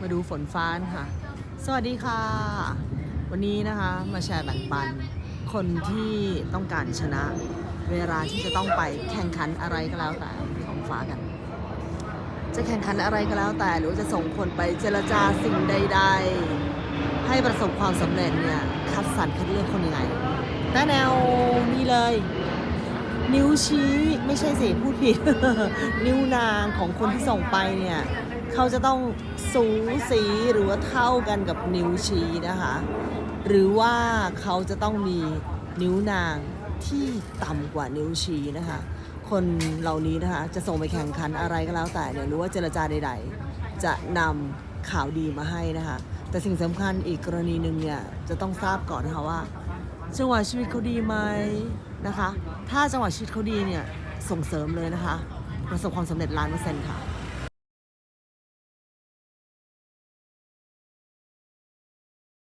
มาดูฝนฟ้านะคะสวัสดีค่ะ วันนี้นะคะมาแชร์แบ่งปัน คนที่ต้องการชนะ เวลาที่จะต้องไปแข่งขันอะไรก็แล้วแต่ของฟ้ากัน จะแข่งขันอะไรก็แล้วแต่ หรือว่าจะส่งคนไปเจรจาสิ่งใด ๆ ให้ประสบความสำเร็จเนี่ยคัดสรรคัดเลือกคนยังไงแต่แนวนี้เลย นิ้วชี้ไม่ใช่สิพูดผิด นิ้วนางของคนที่ส่งไปเนี่ยเขาจะต้องสูสีหรือว่าเท่ากันกับนิ้วชี้นะคะ หรือว่าเขาจะต้องมีนิ้วนางที่ต่ำกว่านิ้วชี้นะคะ คนเหล่านี้นะคะจะส่งไปแข่งขันอะไรก็แล้วแต่เนี่ยหรือว่าเจรจาใด ๆ จะนำข่าวดีมาให้นะคะ แต่สิ่งสำคัญอีกกรณีหนึ่งเนี่ยจะต้องทราบก่อนนะคะว่า จังหวะชีวิตเขาดีไหมนะคะ ถ้าจังหวะชีวิตเขาดีเนี่ยส่งเสริมเลยนะคะ ประสบความสำเร็จล้านเปอร์เซ็นต์ค่ะ